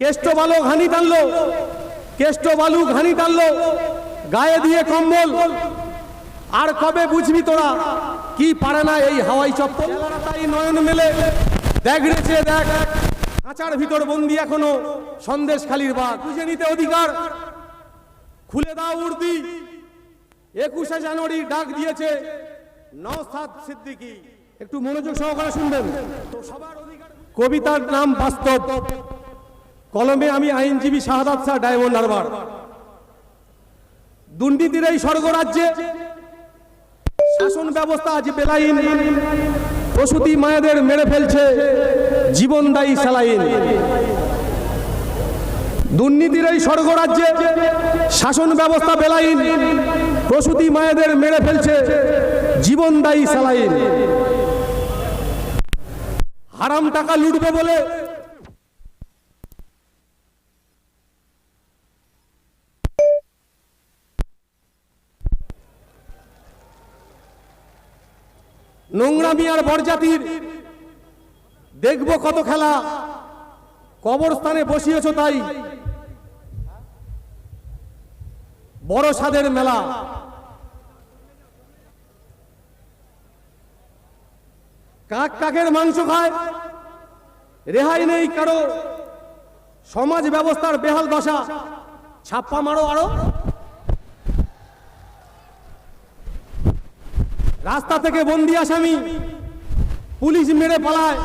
কেষ্ট বালু ঘানি টানলো। কেষ্ট বালু ঘানি টানলো। গায়ে দিয়ে কম্বল। আর কবে বুঝবি তোরা? কি পারে না এই হাওয়াই চপ্পল? তাই নয়ন মেলে। দেখ রেছে দেখ। খাঁচার ভিতর বন্দি এখনও। সন্দেশ খালির বাঘ। বুঝে নিতে অধিকার। খুলে দাও উর্দি। একুশে জানুয়ারি ডাক দিয়েছে নওসাদ সিদ্দিকী। একটু মনোযোগ সহকারে শুনবেন। তো সবার অধিকার কবিতার নাম বাস্তব। কলমে আমি আইনজীবী শাহাদাত শাহ ডায়মন্ড হারবার। দুর্নীতির এই স্বর্গরাজ্যে শাসন ব্যবস্থা আজ বেলাইন প্রসূতি মায়েদের মেরে ফেলছে জীবনদায়ী স্যালাইন। দুর্নীতির এই স্বর্গরাজ্যে শাসন ব্যবস্থা বেলাইন প্রসূতি মায়েদের মেরে ফেলছে জীবনদায়ী স্যালাইন। হারাম টাকা লুটবে বলে নোংরামি আর বরজাতির দেখব কত খেলা। কবরস্থানে বসিয়েছ তাই। বড় সাদের মেলা। কাক কাকের মাংস খায়? রেহাই নেই কারও। সমাজ ব্যবস্থার বেহাল দশা। ছাপ্পা মারো আরও। রাস্তা থেকে বন্দি আসামি। পুলিশ মেরে পালায়।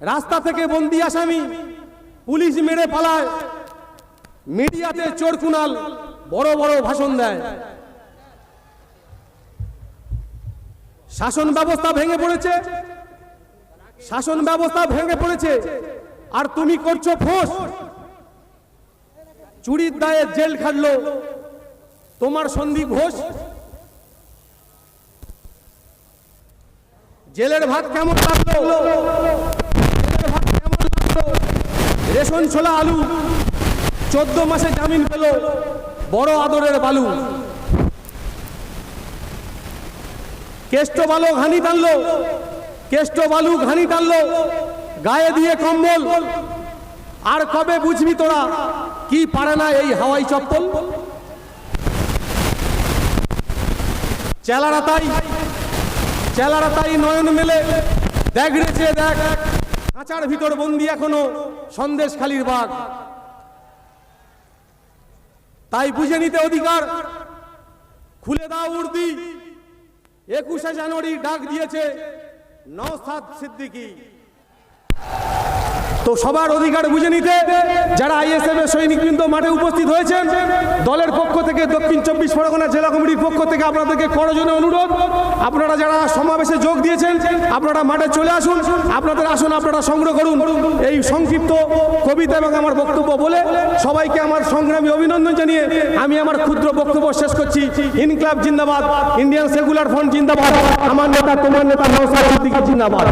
রাস্তা থেকে বন্দি আসামি। পুলিশ মেরে পালায়। মিডিয়াতে চোর কুনাল বড় বড় ভাষণ দেয়। শাসন ব্যবস্থা ভেঙে পড়েছে। শাসন ব্যবস্থা ভেঙে পড়েছে। আর তুমি করছ ফোঁস। চুরির দায়ে জেল খাটলো। তোমার সন্দীপ ঘোষ। জেলের ভাত কেমন লাগল? রেশন ছোলা আলু, চোদ্দ মাসে জামিন পেল, বড় আদরের বালু। কেষ্ট বালু ঘানি টানলো, কেষ্ট বালু ঘানি টানলো, গায়ে দিয়ে কম্বল। আর কবে বুঝবি তোরা, কি পারে না এই হাওয়াই চপ্পল? চেলারা তাই চেলারা তাই নয়ন মেলে। দেখ রেছে দেখ, কাঁচার ভিতর বন্দি এখনও, সন্দেশ খালির বাঘ। তাই বুঝে নিতে অধিকার। খুলে দাও উর্দি। একুশে জানুয়ারি ডাক দিয়েছে নওসাদ সিদ্দিকী। তো সবার অধিকার বুঝে নিতে যারা আইএসএফ এর সৈনিকবৃন্দ মাঠে উপস্থিত হয়েছেন, দলের পক্ষ থেকে দক্ষিণ চব্বিশ পরগনা জেলা কমিটির পক্ষ থেকে আপনাদেরকে করজনে অনুরোধ। আপনারা যারা সমাবেশে যোগ দিয়েছেন, আপনারা মাঠে চলে আসুন, আপনাদের আসন আপনারা সংগ্রহ করুন। এই সংক্ষিপ্ত কবিতা এবং আমার বক্তব্য বলে সবাইকে আমার সংগ্রামী অভিনন্দন জানিয়ে আমি আমার ক্ষুদ্র বক্তব্য শেষ করছি। ইনক্লাব জিন্দাবাদ, ইন্ডিয়ান সেকুলার ফ্রন্ট জিন্দাবাদ, আমার নেতা, তোমার নেতা সিদ্দিকী জিন্দাবাদ।